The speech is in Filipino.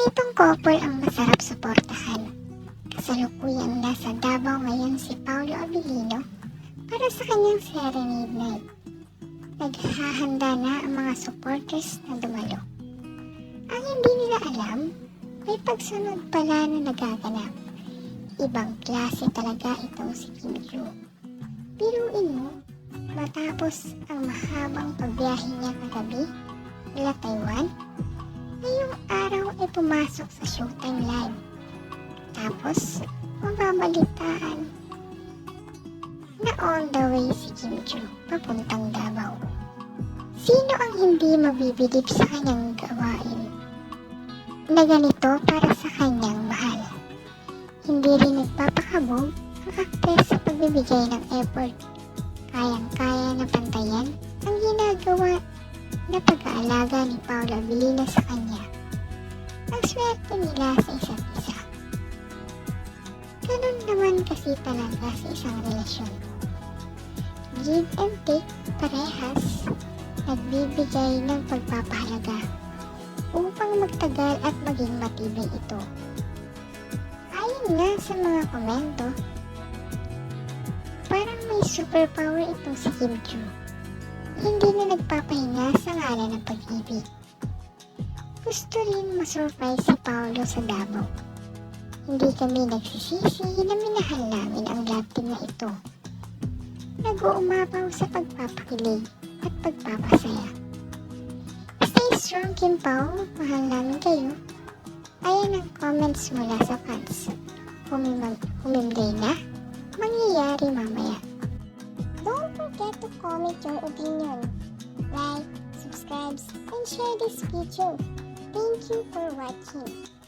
Ganitong couple ang masarap suportahan. Kasalukuyang nasa Davao ngayon si Paolo Abilino para sa kanyang serenade night. Naghahanda na ang mga supporters na dumalo. Ang hindi nila alam, may pagsunod pala na nagaganap. Ibang klase talaga itong si Kim Joo. Biruin mo, matapos ang mahabang pagbiyahe niya kagabi mula Taiwan, ngayong araw ay pumasok sa Showtime Live. Tapos, mababalitaan na on the way si Kim Joo papuntang Davao. Sino ang hindi mabibilib sa kanyang gawain? Na ganito para sa kanyang mahal. Hindi rin nagpapakabog ang aktres sa pagbibigay ng effort. Kayang-kaya pag-aalaga ni Paula Abilino sa kanya. Ang swerte nila sa isa't isa. Ganun naman kasi talaga sa isang relasyon. Give and take parehas nagbibigay ng pagpapahalaga upang magtagal at maging matibay ito. Ayon nga sa mga komento, parang may superpower itong si Kim Joo. Hindi na nagpapahinga sa ngalan ng pag-ibig. Gusto rin masurprise si Paolo sa Davao. Hindi kami nagsisisi na minahal namin ang love team na ito. Nag-uumapaw sa pagpapakilig at pagpapasaya. Stay strong, Kim Pao. Mahal namin kayo. Ayan ang comments mula sa fans. Humimag humimday na, opinion. Like, subscribe, and share this video. Thank you for watching.